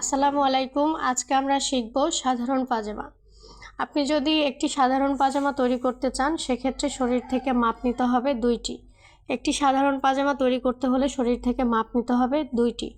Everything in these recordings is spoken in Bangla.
আসসালামু আলাইকুম। আজকে আমরা শিখব সাধারণ পাজামা। আপনি যদি একটি সাধারণ পাজামা তৈরি করতে চান, সেক্ষেত্রে শরীর থেকে মাপ নিতে হবে দুইটি। একটি সাধারণ পাজামা তৈরি করতে হলে শরীর থেকে মাপ নিতে হবে দুইটি।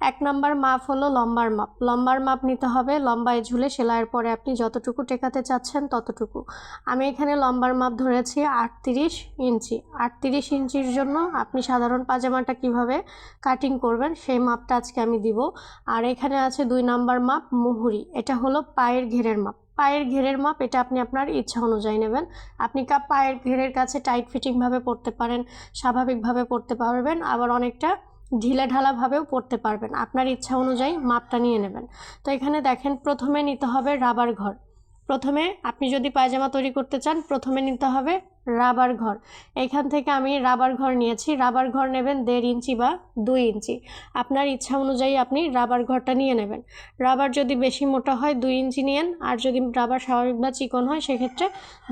এক নম্বর মাপ হলো লম্বার মাপ। লম্বার মাপ নিতে হবে, লম্বায় ঝুলে সেলাইয়ের পরে আপনি যতটুকু টেকাতে চাচ্ছেন ততটুকু। আমি এখানে লম্বার মাপ ধরেছি আটত্রিশ ইঞ্চি। আটত্রিশ ইঞ্চির জন্য আপনি সাধারণ পাজামাটা কীভাবে কাটিং করবেন সেই মাপটা আজকে আমি দিব। আর এখানে আছে দুই নাম্বার মাপ মুহুরি। এটা হলো পায়ের ঘেরের মাপ। পায়ের ঘেরের মাপ, এটা আপনি আপনার ইচ্ছা অনুযায়ী নেবেন। আপনি কাপ পায়ের ঘেরের কাছে টাইট ফিটিংভাবে পড়তে পারেন স্বাভাবিকভাবে পড়তে পারবেন, আবার অনেকটা ঢিলা ঢালাভাবেও পড়তে পারবেন। আপনার ইচ্ছা অনুযায়ী মাপটা নিয়ে নেবেন। তো এখানে দেখেন, প্রথমে নিতে হবে রাবার ঘর। প্রথমে আপনি যদি পায়জামা তৈরি করতে চান, প্রথমে নিতে হবে রাবার ঘর। এখান থেকে আমি রাবার ঘর নিয়েছি। রাবার ঘর নেবেন দেড় ইঞ্চি বা দুই ইঞ্চি। আপনার ইচ্ছা অনুযায়ী আপনি রাবার ঘরটা নিয়ে নেবেন। রাবার যদি বেশি মোটা হয়, দুই ইঞ্চি নিয়েন। আর যদি রাবার স্বাভাবিক বা চিকন হয়, সেক্ষেত্রে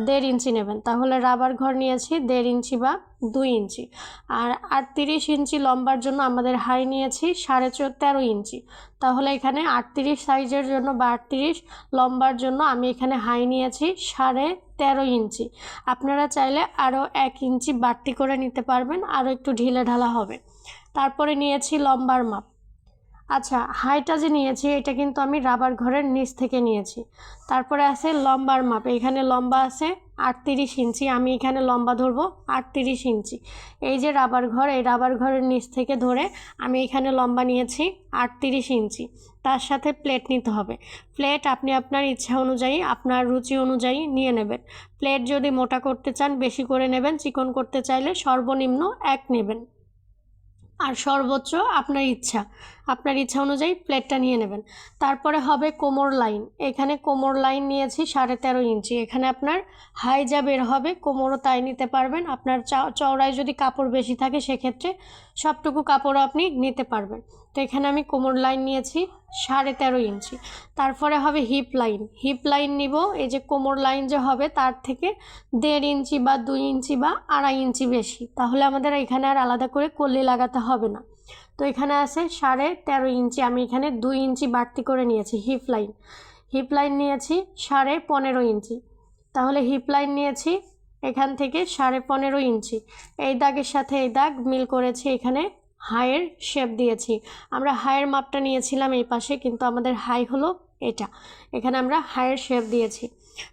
দেড় ইঞ্চি নেবেন। তাহলে রাবার ঘর নিয়েছি দেড় ইঞ্চি বা দুই ইঞ্চি। আর আটত্রিশ ইঞ্চি লম্বার জন্য আমাদের হাই নিয়েছি সাড়ে তেরো ইঞ্চি। তাহলে এখানে আটত্রিশ সাইজের জন্য বা আটত্রিশ লম্বার জন্য আমি এখানে হাই নিয়েছি সাড়ে তেরো ইঞ্চি। আপনারা চাইলে আরও এক ইঞ্চি বাড়তি করে নিতে পারবেন আরও একটু ঢিলে ঢালা হবে। তারপরে নিয়েছি লম্বার মাপ। আচ্ছা হাইটা যে নিয়েছি, এটা কিন্তু আমি রাবার ঘরের নিচ থেকে নিয়েছি। তারপরে আছে লম্বার মাপ, এখানে লম্বা আছে আটত্রিশ ইঞ্চি, আমি এখানে লম্বা ধরবো আটত্রিশ ইঞ্চি। এই যে রাবার ঘর, এই রাবার ঘরের নিচ থেকে ধরে আমি এখানে লম্বা নিয়েছি আটত্রিশ ইঞ্চি, তার সাথে প্লেট নিতে হবে। প্লেট আপনি আপনার ইচ্ছা অনুযায়ী, আপনার রুচি অনুযায়ী নিয়ে নেবেন। প্লেট যদি মোটা করতে চান, বেশি করে নেবেন, চিকন করতে চাইলে সর্বনিম্ন এক নেবেন। আর সর্বোচ্চ আপনার ইচ্ছা। আপনার ইচ্ছা অনুযায়ী প্লেটটা নিয়ে নেবেন। তারপরে হবে কোমর লাইন। এখানে কোমর লাইন নিয়েছি সাড়ে তেরো ইঞ্চি। এখানে আপনার হাই যা বের হবে কোমরও তাই নিতে পারবেন। আপনার চওড়ায় যদি কাপড় বেশি থাকে সেক্ষেত্রে সবটুকু কাপড়ও আপনি নিতে পারবেন। তো এখানে আমি কোমর লাইন নিয়েছি সাড়ে তেরো ইঞ্চি। তারপরে হবে হিপ লাইন। হিপ লাইন নিব। এই যে কোমর লাইন যে হবে তার থেকে দেড় ইঞ্চি বা দুই ইঞ্চি বা আড়াই ইঞ্চি বেশি। তাহলে আমাদের এখানে আর আলাদা করে কল্লি লাগাতে হবে না। তো এখানে আছে সাড়ে তেরো ইঞ্চি। আমি এখানে দুই ইঞ্চি বাড়তি করে নিয়েছি হিপ লাইন হিপ লাইন নিয়েছি সাড়ে পনেরো ইঞ্চি। তাহলে হিপ লাইন নিয়েছি এখান থেকে সাড়ে পনেরো ইঞ্চি। এই দাগের সাথে এই দাগ মিল করেছি এখানে হাইয়ের শেপ দিয়েছি। আমরা হাইয়ের মাপটা নিয়েছিলাম এই পাশে, কিন্তু আমাদের হাই হলো এটা। এখানে আমরা হাইয়ের শেপ দিয়েছি।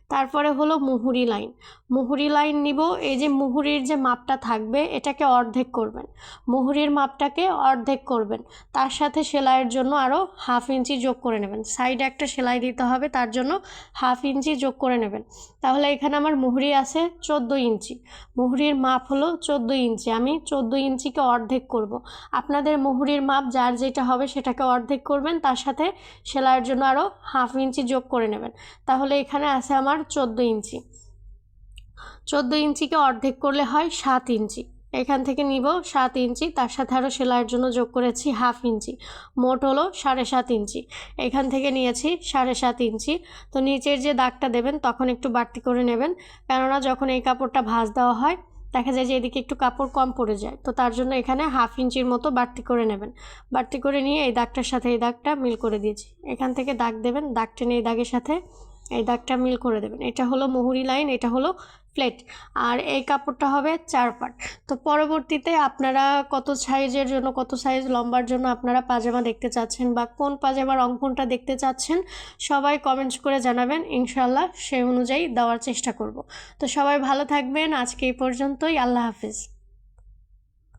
তারপরে হলো মুহুরি লাইন। মুহুরি লাইন নিব, এই যে মুহুরির যে মাপটা থাকবে, এটাকে অর্ধেক করবেন। মুহুরির মাপটাকে অর্ধেক করবেন। তার সাথে সেলাইয়ের জন্য আরও হাফ ইঞ্চি যোগ করে নেবেন। সাইডে একটা সেলাই দিতে হবে, তার জন্য হাফ ইঞ্চি যোগ করে নেবেন। তাহলে এখানে আমার মুহুরি আছে চোদ্দ ইঞ্চি। মুহুরির মাপ হলো চোদ্দ ইঞ্চি। আমি চোদ্দ ইঞ্চিকে অর্ধেক করব। আপনাদের মুহুরির মাপ যার যেটা হবে সেটাকে অর্ধেক করবেন। তার সাথে সেলাইয়ের জন্য আরও হাফ ইঞ্চি যোগ করে নেবেন। তাহলে এখানে আছে আমার চোদ্দ ইঞ্চি। চোদ্দ ইঞ্চিকে অর্ধেক করলে হয় সাত ইঞ্চি। এখান থেকে নিব সাত ইঞ্চি, তার সাথে আরও সেলাইয়ের জন্য যোগ করেছি হাফ ইঞ্চি। মোট হলো সাড়ে সাত ইঞ্চি। এখান থেকে নিয়েছি সাড়ে সাত ইঞ্চি। তো নিচের যে দাগটা দেবেন, তখন একটু বাড়তি করে নেবেন। কেননা যখন এই কাপড়টা ভাঁজ দেওয়া হয়, দেখা যায় যে এদিকে একটু কাপড় কম পড়ে যায়। তো তার জন্য এখানে হাফ ইঞ্চির মতো বাড়তি করে নেবেন। বাড়তি করে নিয়ে এই দাগটার সাথে এই দাগটা মিল করে দিয়েছি। এখান থেকে দাগ দেবেন, দাগ টেনে এই দাগের সাথে এই দাগটা মিল করে দেবেন। এটা হলো মুহুরি লাইন, এটা হলো প্লেট আর এই কাপড়টা হবে চার পাট। তো পরবর্তীতে আপনারা কত সাইজের জন্য, কত সাইজ লম্বার জন্য আপনারা পাজামা দেখতে চাচ্ছেন বা কোন পাজামার অঙ্কনটা দেখতে চাচ্ছেন, সবাই কমেন্টস করে জানাবেন। ইনশাল্লাহ সেই অনুযায়ী দেওয়ার চেষ্টা করব। তো সবাই ভালো থাকবেন। আজকে এই পর্যন্তই। আল্লাহ হাফিজ।